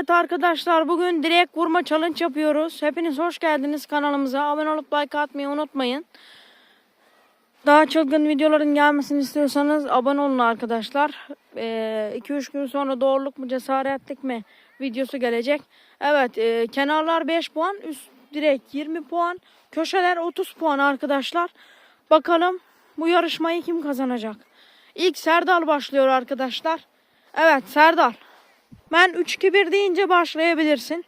Evet arkadaşlar bugün direkt vurma challenge yapıyoruz. Hepiniz hoş geldiniz kanalımıza. Abone olup like atmayı unutmayın. Daha çılgın videoların gelmesini istiyorsanız abone olun arkadaşlar. 2-3 gün sonra doğruluk mu cesaretlik mi videosu gelecek. Evet e, kenarlar 5 puan üst direkt 20 puan. Köşeler 30 puan arkadaşlar. Bakalım bu yarışmayı kim kazanacak? İlk Serdal başlıyor arkadaşlar. Evet Serdal. Ben 3-2-1 deyince başlayabilirsin.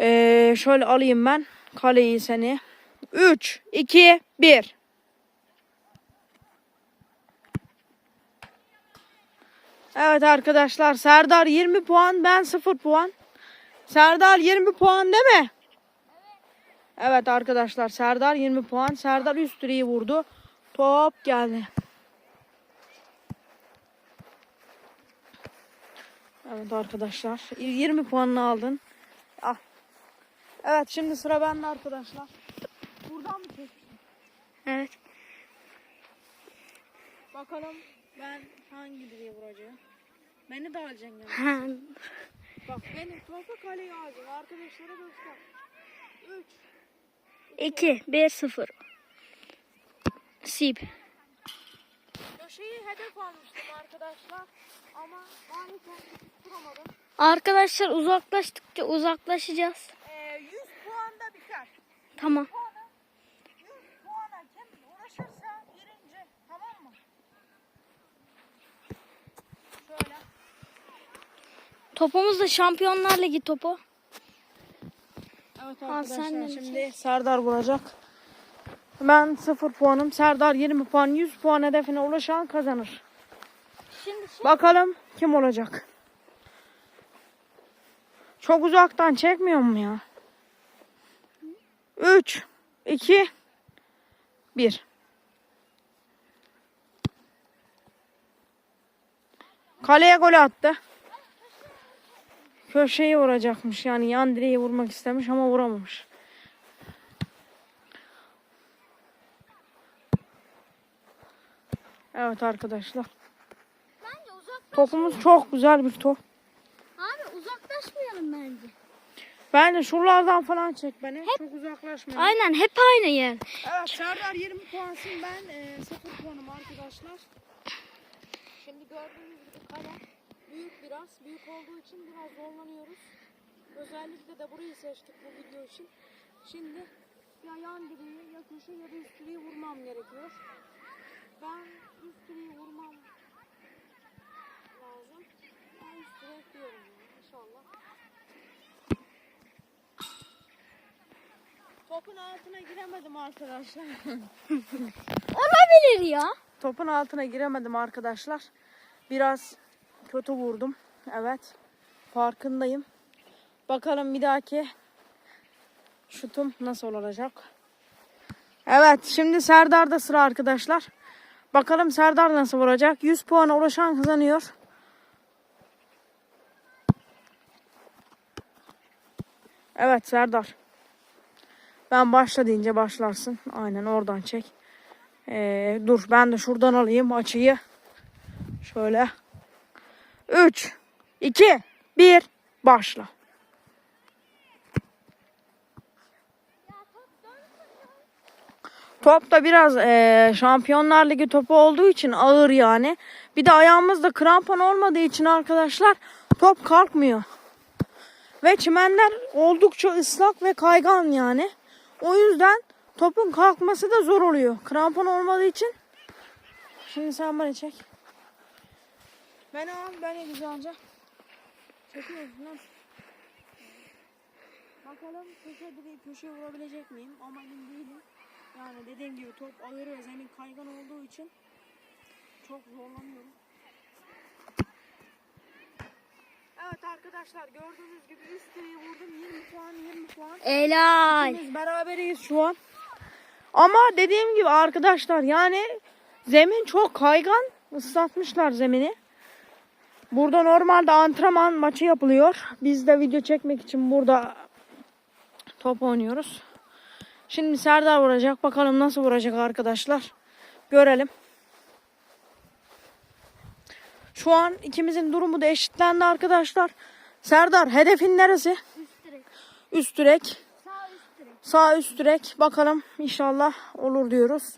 Ee, şöyle alayım ben kaleyi seni. 3, 2, 1. Evet arkadaşlar Serdar 20 puan ben 0 puan. Serdar 20 puan değil mi? Evet arkadaşlar Serdar 20 puan. Serdar üst direği vurdu. Top geldi. Evet arkadaşlar 20 puanını aldın. Al. Evet şimdi sıra bende arkadaşlar. Buradan mı çekmiştim? Evet. Bakalım ben hangi direğe vuracağım. Beni de alacaksın yani. Bak beni topu kaleye alacaksın. Arkadaşlara göster. 3. 2 1 0. Sip. Hedef almıştım arkadaşlar. Ama maalesef tutturamadım. Arkadaşlar uzaklaştıkça uzaklaşacağız. Ee, 100 puanda biter. Tamam. puana 100 puana kim uğraşırsa birinci. Tamam mı? Şöyle. Topumuz da Şampiyonlar Ligi topu. Evet arkadaşlar şimdi Serdar vuracak. Ben 0 puanım. Serdar 20 puan. 100 puan hedefine ulaşan kazanır. Şimdi Bakalım kim olacak. Çok uzaktan çekmiyor mu ya? 3 2 1 Kaleye gol attı. Köşeyi vuracakmış yani yan direği vurmak istemiş ama vuramamış. Evet arkadaşlar. Bence. Topumuz çok güzel bir top. Abi uzaklaşmayalım bence. Bence şuralardan falan çek beni. Çok uzaklaşma. Aynen hep aynı yer. Evet Serdar 20 puansın ben e, 0 puanım arkadaşlar. Şimdi gördüğünüz gibi kale büyük biraz. Büyük olduğu için biraz zorlanıyoruz. Özellikle de burayı seçtik bu video için. Şimdi ya yan direği ya köşe ya da üst direği vurmam gerekiyor. Ben üst direği vurmam lazım. Ben üst direk diyorum ya inşallah. Topun altına giremedim arkadaşlar. Olabilir ya. Topun altına giremedim arkadaşlar. Biraz kötü vurdum. Evet. Farkındayım. Bakalım bir dahaki şutum nasıl olacak. Evet şimdi Serdar'da sıra arkadaşlar. Bakalım Serdar nasıl vuracak. 100 puana ulaşan kazanıyor. Evet Serdar. Ben başla deyince başlarsın. Aynen oradan çek. Ee, dur ben de şuradan alayım açıyı. Şöyle. 3, 2, 1, başla. Top da biraz eee, Şampiyonlar Ligi topu olduğu için ağır yani. Bir de ayağımızda krampon olmadığı için arkadaşlar top kalkmıyor. Ve çimenler oldukça ıslak ve kaygan yani. O yüzden topun kalkması da zor oluyor. Krampon olmadığı için. Şimdi sen bana çek. Beni al, beni güzelce. Çekiyorsun lan. Bakalım köşe direği köşeye vurabilecek miyim? Ama değilim. Yani dediğim gibi top ağır ve zemin kaygan olduğu için çok zorlanıyorum. Evet arkadaşlar gördüğünüz gibi üst direği vurdum. 20 puan 20 puan. Helal. İkimiz beraberiz şu an. Ama dediğim gibi arkadaşlar yani zemin çok kaygan. Islatmışlar zemini. Burada normalde antrenman maçı yapılıyor. Biz de video çekmek için burada top oynuyoruz. Şimdi Serdar vuracak. Bakalım nasıl vuracak arkadaşlar. Görelim. Şu an ikimizin durumu da eşitlendi arkadaşlar. Serdar hedefin neresi? Üst direk. Üst direk. Sağ üst direk. Sağ üst direk. Bakalım inşallah olur diyoruz.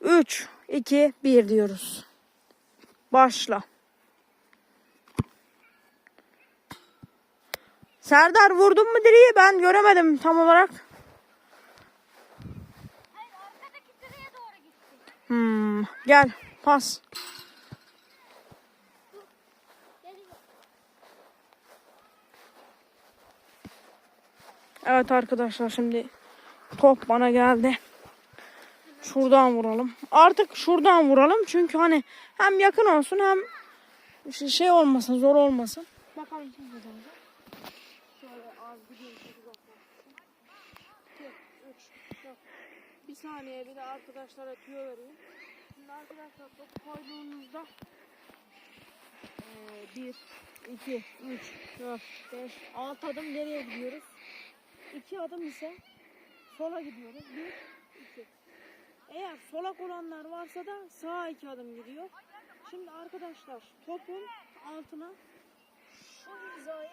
3, 2, 1 diyoruz. Başla. Serdar vurdun mu direği? Ben göremedim tam olarak. Hmm, gel pas. Evet arkadaşlar şimdi top bana geldi. Şuradan vuralım. Artık şuradan vuralım çünkü hani hem yakın olsun hem şey- olmasın zor olmasın. Bakalım. Şöyle az gidiyorum çok uzaklaştırsın. 2, 3, 4. Bir saniye bir de arkadaşlara tüyo vereyim. Şimdi arkadaşlar top koyduğunuzda 1, 2, 3, 4, 5, 6 adım geriye gidiyoruz. 2 adım ise sola gidiyoruz. 1, 2. Eğer solak olanlar varsa da sağa 2 adım gidiyor. Şimdi arkadaşlar topun altına şu hizayı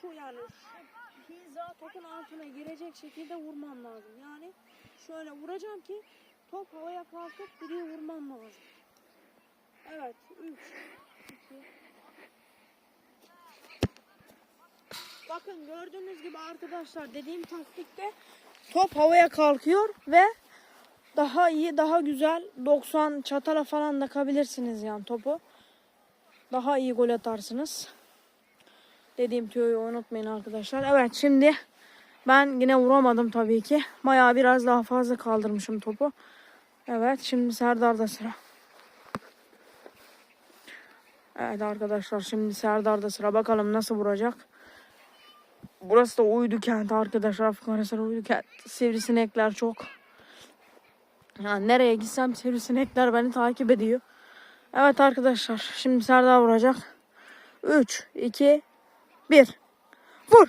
şu yani şu hiza topun altına girecek şekilde vurmam lazım. Yani şöyle vuracağım ki top havaya kalkıp direğe vurmam lazım. Evet 3 2 Bakın gördüğünüz gibi arkadaşlar dediğim taktikte top havaya kalkıyor ve daha iyi, daha güzel 90 çatala falan da kabilirsiniz yani topu. Daha iyi gol atarsınız. Dediğim tüyoyu unutmayın arkadaşlar. Evet şimdi ben yine vuramadım tabii ki. Bayağı biraz daha fazla kaldırmışım topu. Evet şimdi Serdar'da sıra. Evet arkadaşlar şimdi Serdar'da sıra. Bakalım nasıl vuracak. Burası da uydu kent arkadaşlar. Afganistan uydu kent. Sivrisinekler çok. Yani nereye gitsem sivrisinekler beni takip ediyor. Evet arkadaşlar. Şimdi Serdar vuracak. 3, 2, 1. Vur.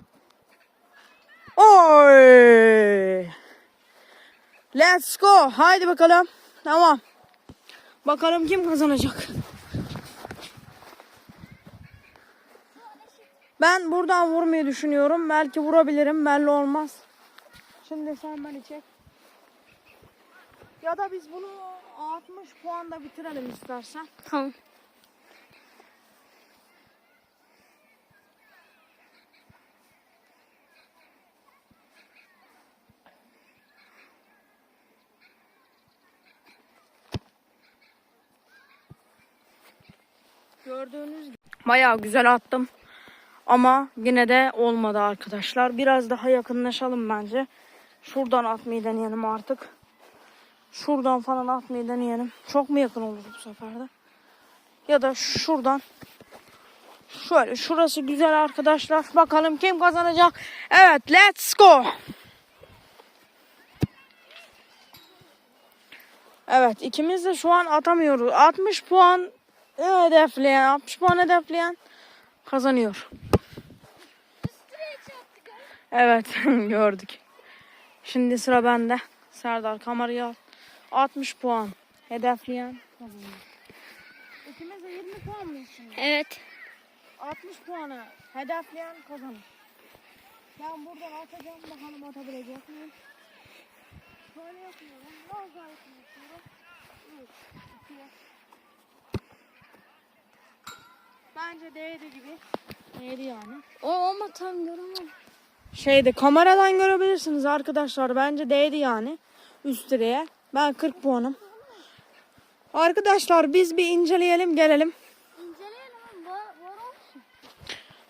Oy. Let's go. Haydi bakalım. Tamam. Bakalım kim kazanacak. Ben buradan vurmayı düşünüyorum. Belki vurabilirim. Belli olmaz. Şimdi sen beni çek. Ya da biz bunu 60 puanda bitirelim istersen. Tamam. Gördüğünüz gibi. Bayağı güzel attım. Ama yine de olmadı arkadaşlar. Biraz daha yakınlaşalım bence. Şuradan atmayı deneyelim artık. Şuradan falan atmayı deneyelim. Çok mu yakın olur bu sefer de? Ya da şuradan. Şöyle şurası güzel arkadaşlar. Bakalım kim kazanacak. Evet let's go. Evet ikimiz de şu an atamıyoruz. 60 puan hedefleyen 60 puan hedefleyen kazanıyor. Evet gördük. Şimdi sıra bende. Serdar kamerayı al. 60 puan hedefleyen kazanıyor. İkimiz de 20 puan mıyız şimdi? Evet. 60 puanı hedefleyen kazanır. Ben buradan atacağım bakalım atabilecek miyim? Şöyle yapıyorum. Yakın yapıyorum. 3, 2, Bence değdi gibi. Değdi yani. O ama tam görünmedi. Şeyde kameradan görebilirsiniz arkadaşlar. Bence değdi yani. Üst direğe. Ben 40 puanım. Arkadaşlar biz bir inceleyelim gelelim. İnceleyelim var, var olsun.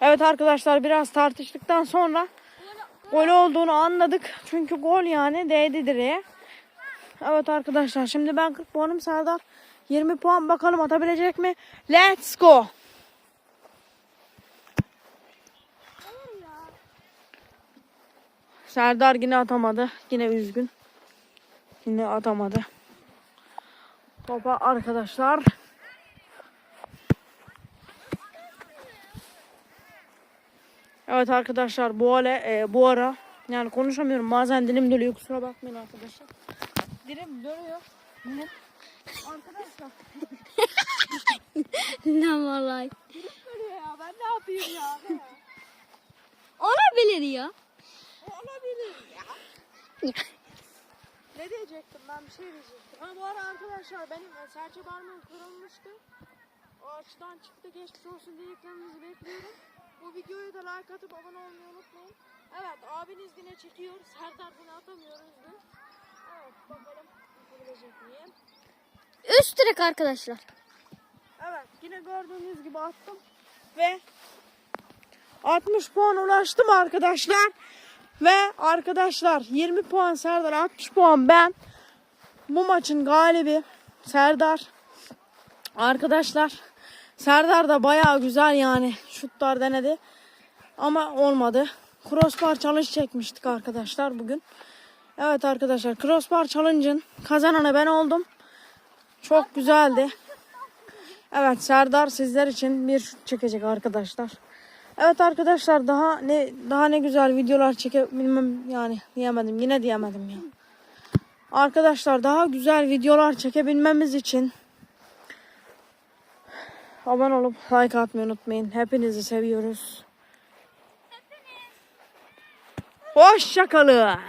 Evet arkadaşlar biraz tartıştıktan sonra gol olduğunu anladık. Çünkü gol yani değdi direğe. Evet arkadaşlar şimdi ben 40 puanım Serdar. 20 puan bakalım atabilecek mi? Let's go. hayır ya. Serdar yine atamadı. Yine üzgün. Yine atamadı. Topa arkadaşlar. Evet arkadaşlar bu ara, e, bu ara yani konuşamıyorum bazen dilim dönüyor kusura bakmayın arkadaşlar. Dilim dönüyor. Dilim. Arkadaşlar ne vallahi. dilim dönüyor ya ben ne yapayım ya? Olabilir ya. Ne diyecektim ben bir şey diyecektim. Ha bu ara arkadaşlar benim e, serçe parmağım kırılmıştı. O açıdan çıktı geçmiş olsun dileklerinizi bekliyorum. Bu videoyu da like atıp abone olmayı unutmayın. Evet abiniz yine çekiyor. Serdar bunu atamıyoruz dün. Evet bakalım yapabilecek miyim? Üst direk arkadaşlar. Evet yine gördüğünüz gibi attım. Ve 60 puan ulaştım arkadaşlar. Ve arkadaşlar 20 puan Serdar 60 puan ben. Bu maçın galibi Serdar. Arkadaşlar Serdar da bayağı güzel yani şutlar denedi. Ama olmadı. Crossbar challenge çekmiştik arkadaşlar bugün. Evet arkadaşlar crossbar challenge'ın kazananı ben oldum. Çok güzeldi. Evet Serdar sizler için bir şut çekecek arkadaşlar. Evet arkadaşlar daha ne daha ne güzel videolar çekebilmem yani diyemedim yine diyemedim ya. Arkadaşlar daha güzel videolar çekebilmemiz için abone olup like atmayı unutmayın. Hepinizi seviyoruz. Hoşçakalın.